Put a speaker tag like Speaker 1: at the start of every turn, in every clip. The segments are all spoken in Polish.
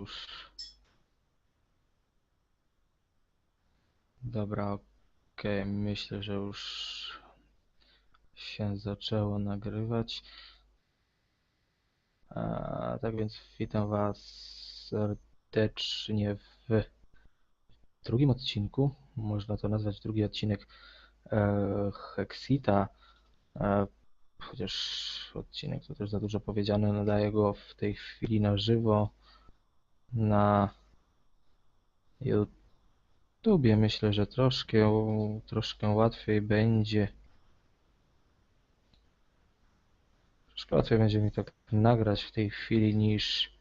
Speaker 1: już. Dobra, okej, myślę, że już się zaczęło nagrywać. A, tak więc witam Was serdecznie w drugim odcinku. Można to nazwać drugi odcinek e, Hexita. E, chociaż odcinek to też za dużo powiedziane, nadaję go w tej chwili na żywo na YouTubie. Myślę, że troszkę, troszkę łatwiej będzie. Troszkę łatwiej będzie mi tak nagrać w tej chwili niż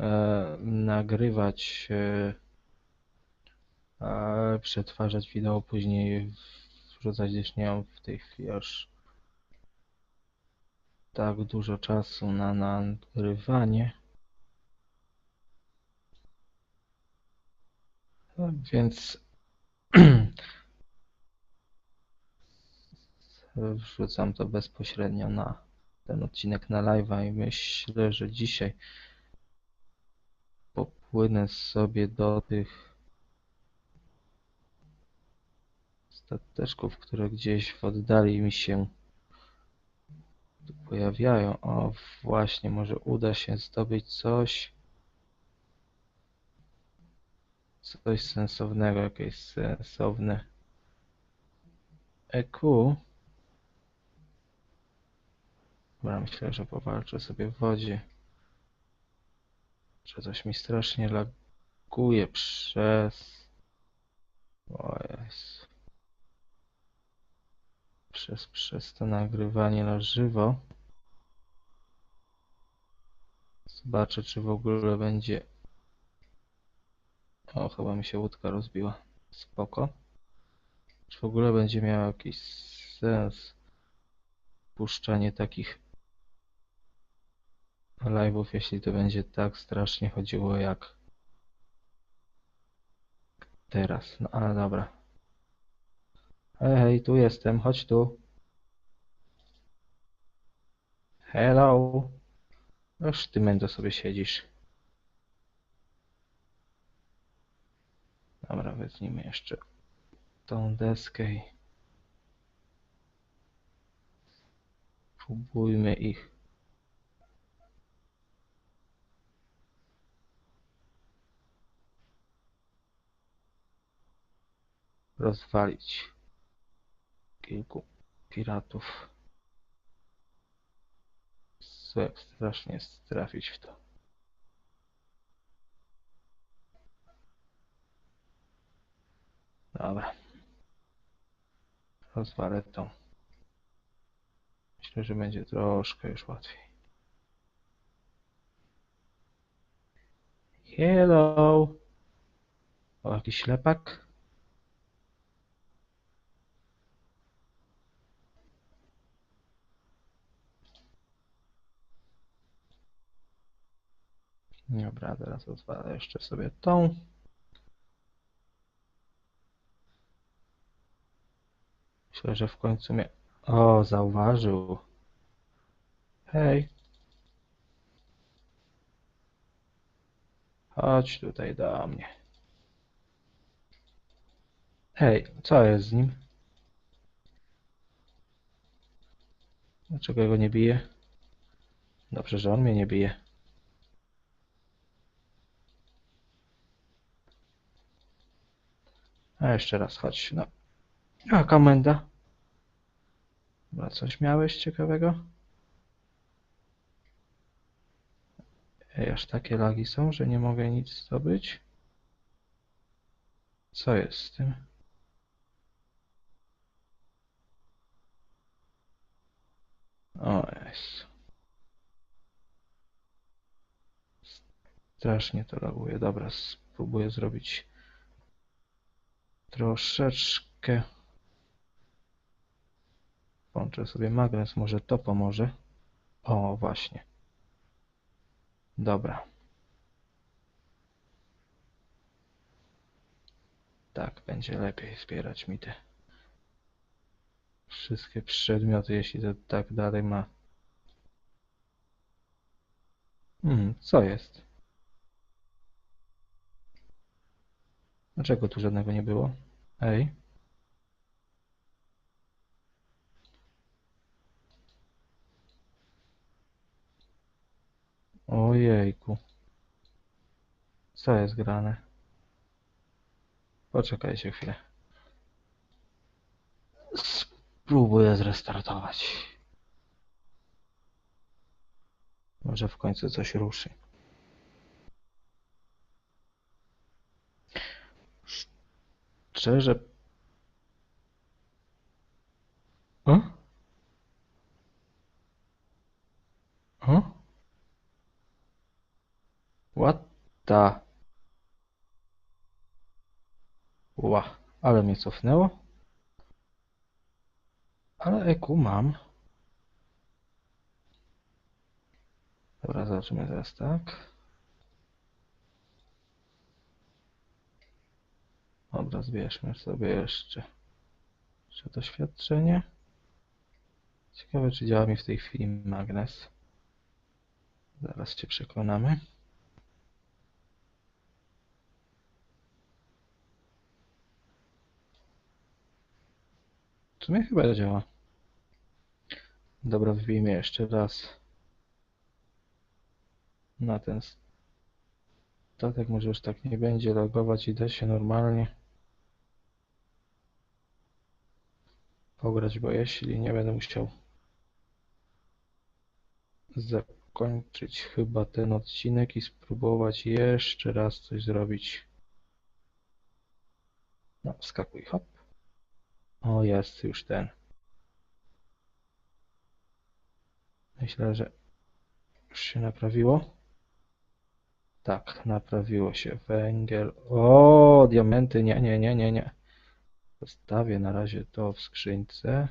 Speaker 1: e, nagrywać, e, przetwarzać wideo, później wrzucać, gdzieś nie mam w tej chwili aż tak dużo czasu na nagrywanie. Więc wrzucam to bezpośrednio na ten odcinek na live'a i myślę, że dzisiaj popłynę sobie do tych stateczków, które gdzieś w oddali mi się pojawiają. O, właśnie, może uda się zdobyć coś. Coś sensownego, jakieś sensowne EQ. Dobra, myślę, że powalczę sobie w wodzie. Że coś mi strasznie laguje przez... O jest. Przez, przez to nagrywanie na żywo. Zobaczę, czy w ogóle będzie... O, chyba mi się łódka rozbiła. Spoko. Czy w ogóle będzie miało jakiś sens puszczanie takich live'ów, jeśli to będzie tak strasznie chodziło jak teraz. No ale dobra. Hej, hej, tu jestem, chodź tu. Hello. Już ty mędo sobie siedzisz. Dobra, wezmijmy jeszcze tą deskę i próbujmy ich rozwalić. Kilku piratów. Strasznie jest trafić w to. Dobra. Rozwalę to. Myślę, że będzie troszkę już łatwiej. Hello. O, jakiś ślepak? Dobra, teraz rozwalę jeszcze sobie tą. Myślę, że w końcu mnie... O, zauważył. Hej. Chodź tutaj do mnie. Hej, co jest z nim? Dlaczego go nie bije? Dobrze, że on mnie nie bije. A jeszcze raz, chodź. No. A, komenda. Dobra, coś miałeś ciekawego? Ej, aż takie lagi są, że nie mogę nic zdobyć. Co jest z tym? O jest. Strasznie to laguje. Dobra, spróbuję zrobić troszeczkę. Włączę sobie magnes, może to pomoże. O, właśnie. Dobra. Tak, będzie lepiej zbierać mi te wszystkie przedmioty, jeśli to tak dalej ma. Hmm, co jest? Dlaczego tu żadnego nie było? Ej. Ojejku. Co jest grane? Poczekajcie chwilę. Spróbuję zrestartować. Może w końcu coś ruszy. Szczerze. O? O? What the... Ła, ale mnie cofnęło. Ale EQ mam. Dobra, zobaczymy teraz tak. Dobra, zbierzmy sobie jeszcze, jeszcze doświadczenie. Ciekawe, czy działa mi w tej chwili magnes. Zaraz się przekonamy. W sumie chyba działa. Dobra, wbijmy jeszcze raz na ten statek. Może już tak nie będzie logować i da się normalnie pograć, bo jeśli nie będę musiał zakończyć chyba ten odcinek i spróbować jeszcze raz coś zrobić. No, wskakuj, hop. O, jest już ten. Myślę, że już się naprawiło. Tak, naprawiło się. Węgiel. O, diamenty. Nie, nie, nie, nie, nie. Zostawię na razie to w skrzynce.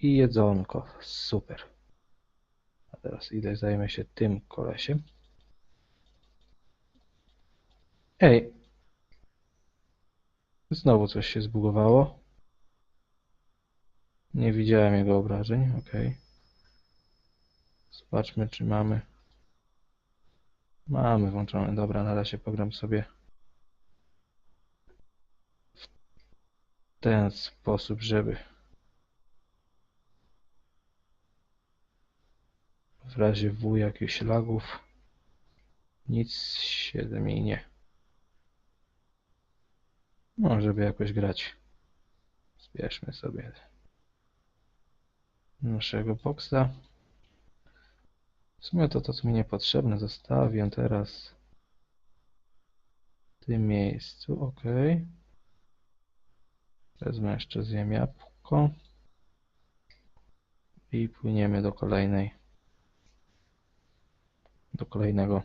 Speaker 1: I jedzonko. Super. A teraz idę, zajmę się tym kolesiem. Ej. Znowu coś się zbugowało. Nie widziałem jego obrażeń. Ok. Zobaczmy, czy mamy. Mamy włączone. Dobra, na razie pogram sobie w ten sposób, żeby w razie W jakichś lagów nic się mi nie. No, żeby jakoś grać. Zbierzmy sobie naszego boksa. W sumie to to, co mi niepotrzebne, zostawię teraz w tym miejscu. OK. Wezmę jeszcze zjem jabłko. I płyniemy do kolejnej do kolejnego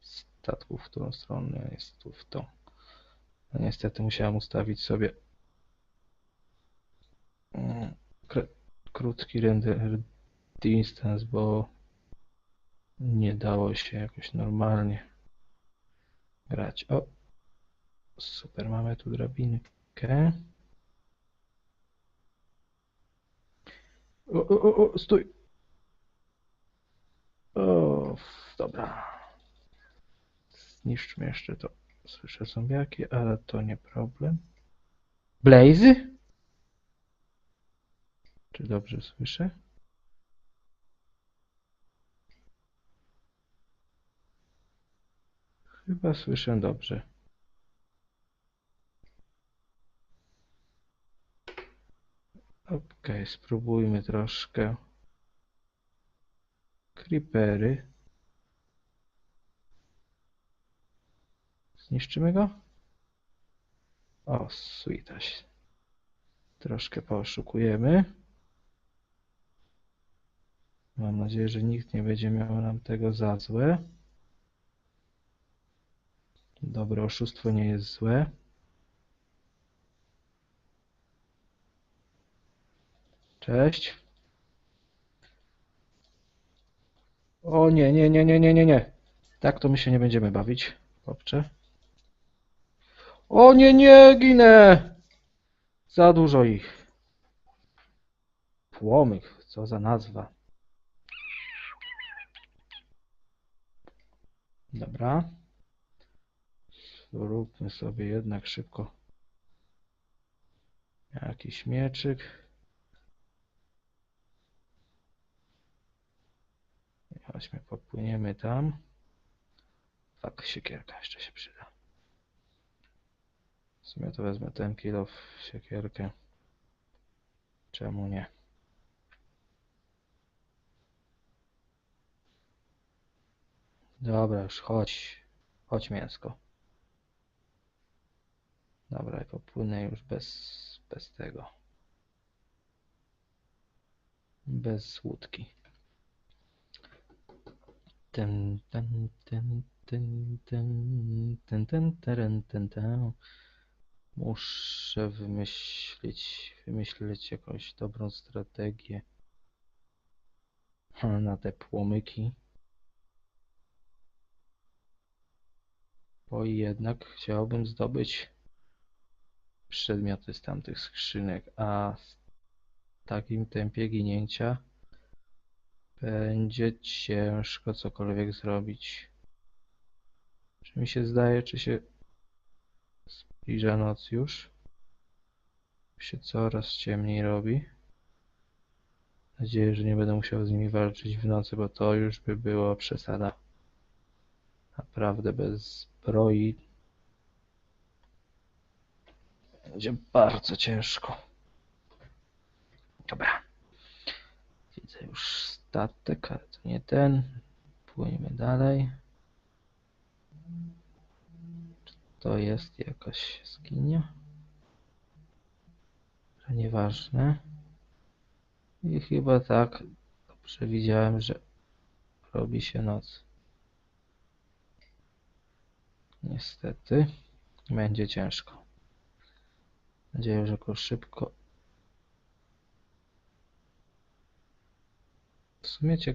Speaker 1: statku, w którą stronę jest tu w to. No niestety musiałem ustawić sobie mm, krótki render distance, bo nie dało się jakoś normalnie grać. O, super, mamy tu drabinkę. O, o, o, o, stój. O, dobra. Zniszczmy jeszcze to. Słyszę zombiaki, ale to nie problem. Blazy? Czy dobrze słyszę? Chyba słyszę dobrze. Ok, spróbujmy troszkę. Creepery. Zniszczymy go? O, sweetaś. Troszkę pooszukujemy. Mam nadzieję, że nikt nie będzie miał nam tego za złe. Dobre oszustwo nie jest złe. Cześć. O nie, nie, nie, nie, nie, nie, nie. Tak to my się nie będziemy bawić, chłopcze. O nie, nie, ginę! Za dużo ich. Płomyk, co za nazwa. Dobra. Zróbmy sobie jednak szybko jakiś mieczyk. Chodźmy, popłyniemy tam. Tak, siekierka jeszcze się przyda. W sumie to wezmę ten kilo w siekierkę. Czemu nie? Dobra, już chodź. Chodź mięsko. Dobra, i popłynę już bez, bez tego. Bez łódki. Ten, ten, ten, ten, ten, ten, ten, ten, ten, ten. Muszę wymyślić, wymyślić jakąś dobrą strategię na te płomyki. Bo jednak chciałbym zdobyć przedmioty z tamtych skrzynek, a w takim tempie ginięcia będzie ciężko cokolwiek zrobić. Czy mi się zdaje, czy się zbliża noc już? Się coraz ciemniej robi. Mam nadzieję, że nie będę musiał z nimi walczyć w nocy, bo to już by było przesada. Naprawdę bez zbroi będzie bardzo ciężko. Dobra. Widzę już statek, ale to nie ten. Płyniemy dalej. Czy to jest jakaś jaskinia? Że Nieważne. I chyba tak. Dobrze widziałem, że robi się noc. Niestety będzie ciężko. Mam nadzieję, że go szybko. W sumie ciekawe.